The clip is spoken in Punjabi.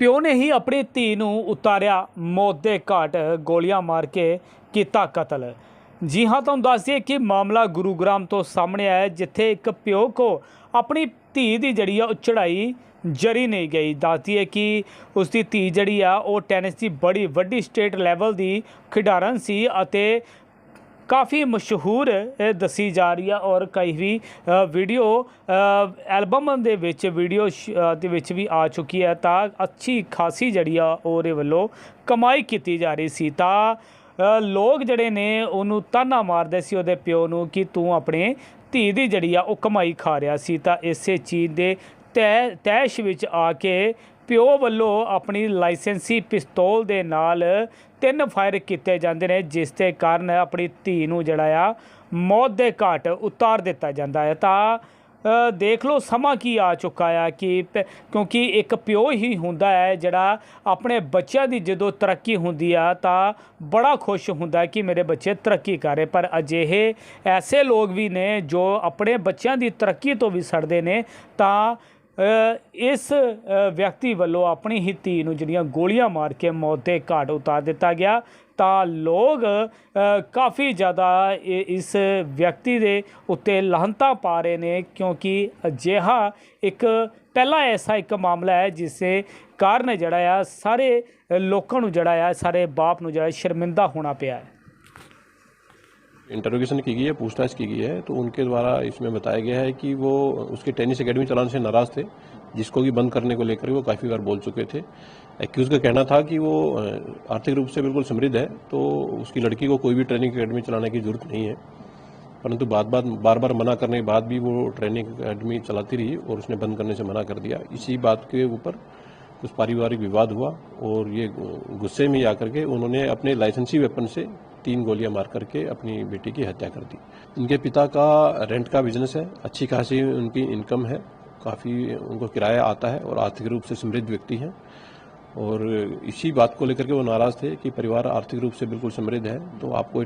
ਪਿਓ ਨੇ ਹੀ ਆਪਣੀ ਧੀ ਨੂੰ ਉਤਾਰਿਆ, ਮੌਤ ਦੇ ਘਾਟ ਗੋਲੀਆਂ ਮਾਰ ਕੇ ਕੀਤਾ ਕਤਲ। ਜੀ ਹਾਂ, ਤੁਹਾਨੂੰ ਦੱਸ ਦਈਏ ਕਿ ਮਾਮਲਾ ਗੁਰੂਗ੍ਰਾਮ ਤੋਂ ਸਾਹਮਣੇ ਆਇਆ ਜਿੱਥੇ ਇੱਕ ਪਿਓ ਕੋ ਆਪਣੀ ਧੀ ਦੀ ਜਿਹੜੀ ਆ, ਉਹ ਚੜਾਈ ਜਰੀ ਨਹੀਂ ਗਈ। ਦੱਸਦੀ ਹੈ ਕਿ ਉਸ ਦੀ ਧੀ ਜਿਹੜੀ ਆ, ਉਹ ਟੈਨਿਸ ਦੀ ਬੜੀ ਵੱਡੀ ਸਟੇਟ ਲੈਵਲ ਦੀ ਖਿਡਾਰਨ ਸੀ ਅਤੇ ਕਾਫੀ ਮਸ਼ਹੂਰ ਦੱਸੀ ਜਾ ਰਹੀ ਆ ਔਰ ਕਈ ਵੀ ਵੀਡੀਓ ਐਲਬਮ ਦੇ ਵਿੱਚ ਵੀਡੀਓ ਸ਼- ਦੇ ਵਿੱਚ ਵੀ ਆ ਚੁੱਕੀ ਹੈ ਤਾਂ ਅੱਛੀ ਖਾਸੀ ਜਿਹੜੀ ਆ ਉਹਦੇ ਵੱਲੋਂ ਕਮਾਈ ਕੀਤੀ ਜਾ ਰਹੀ ਸੀ ਤਾਂ ਲੋਕ ਜਿਹੜੇ ਨੇ ਉਹਨੂੰ ਤਾਨਾ ਮਾਰਦੇ ਸੀ ਉਹਦੇ ਪਿਓ ਨੂੰ ਕਿ ਤੂੰ ਆਪਣੇ ਧੀ ਦੀ ਜਿਹੜੀ ਆ ਉਹ ਕਮਾਈ ਖਾ ਰਿਹਾ ਸੀ ਤਾਂ ਇਸੇ ਚੀਜ਼ ਦੇ ਤੈ ਤੈਸ਼ ਵਿੱਚ ਆ ਕੇ ਪਿਓ ਵੱਲੋਂ ਆਪਣੀ ਲਾਇਸੈਂਸੀ ਪਿਸਤੌਲ ਦੇ ਨਾਲ ਤਿੰਨ ਫਾਇਰ ਕੀਤੇ ਜਾਂਦੇ ਨੇ, ਜਿਸ ਦੇ ਕਾਰਨ ਆਪਣੀ ਧੀ ਨੂੰ ਜਿਹੜਾ ਆ ਮੌਤ ਦੇ ਘਾਟ ਉਤਾਰ ਦਿੱਤਾ ਜਾਂਦਾ ਹੈ। ਤਾਂ ਦੇਖ ਲਓ ਸਮਾਂ ਕੀ ਆ ਚੁੱਕਾ ਆ ਕਿ ਪ- ਕਿਉਂਕਿ ਇੱਕ ਪਿਓ ਹੀ ਹੁੰਦਾ ਹੈ ਜਿਹੜਾ ਆਪਣੇ ਬੱਚਿਆਂ ਦੀ ਜਦੋਂ ਤਰੱਕੀ ਹੁੰਦੀ ਆ, ਤਾਂ ਬੜਾ ਖੁਸ਼ ਹੁੰਦਾ ਕਿ ਮੇਰੇ ਬੱਚੇ ਤਰੱਕੀ ਕਰ ਰਹੇ। ਪਰ ਅਜਿਹੇ ਐਸੇ ਲੋਕ ਵੀ ਨੇ ਜੋ ਆਪਣੇ ਬੱਚਿਆਂ ਦੀ ਤਰੱਕੀ ਤੋਂ ਵੀ ਸੜਦੇ ਨੇ, ਤਾਂ ਇਸ ਵਿਅਕਤੀ ਵੱਲੋਂ ਆਪਣੀ ਹੀ ਧੀ ਨੂੰ ਜਿਹੜੀਆਂ ਗੋਲੀਆਂ ਮਾਰ ਕੇ ਮੌਤ ਦੇ ਘਾਟ ਉਤਾਰ ਦਿੱਤਾ ਗਿਆ, ਤਾਂ ਲੋਕ ਕਾਫੀ ਜ਼ਿਆਦਾ ਇਸ ਵਿਅਕਤੀ ਦੇ ਉੱਤੇ ਲਾਹਨਤਾਂ ਪਾ ਰਹੇ ਨੇ, ਕਿਉਂਕਿ ਅਜਿਹਾ ਇੱਕ ਪਹਿਲਾ ਐਸਾ ਇੱਕ ਮਾਮਲਾ ਹੈ ਜਿਸ ਕਾਰਨ ਜਿਹੜਾ ਆ, ਸਾਰੇ ਲੋਕਾਂ ਨੂੰ ਜਿਹੜਾ ਆ, ਸਾਰੇ ਬਾਪ ਨੂੰ ਜਿਹੜਾ ਸ਼ਰਮਿੰਦਾ ਹੋਣਾ ਪਿਆ ਹੈ। इंटरोगेशन की गई है, पूछताछ की गई है तो उनके द्वारा इसमें बताया गया है कि वो उसके टेनिस एकेडमी चलाने से नाराज़ थे, जिसको कि बंद करने को लेकर वो काफ़ी बार बोल चुके थे। एक्यूज का कहना था कि वो आर्थिक रूप से बिल्कुल समृद्ध है तो उसकी लड़की को कोई भी ट्रेनिंग अकेडमी चलाने की ज़रूरत नहीं है। परंतु बात बात बार बार मना करने के बाद भी वो ट्रेनिंग अकेडमी चलाती रही और उसने बंद करने से मना कर दिया। इसी बात के ऊपर कुछ पारिवारिक विवाद हुआ और ये गुस्से में आकर के उन्होंने अपने लाइसेंसी वेपन से तीन गोलियाँ मार करके अपनी बेटी की हत्या कर दी। इनके पिता का रेंट का बिज़नेस है, अच्छी खासी उनकी इनकम है, काफ़ी उनको किराया आता है और आर्थिक रूप से समृद्ध व्यक्ति हैं। और इसी बात को लेकर के वो नाराज़ थे कि परिवार आर्थिक रूप से बिल्कुल समृद्ध है तो आपको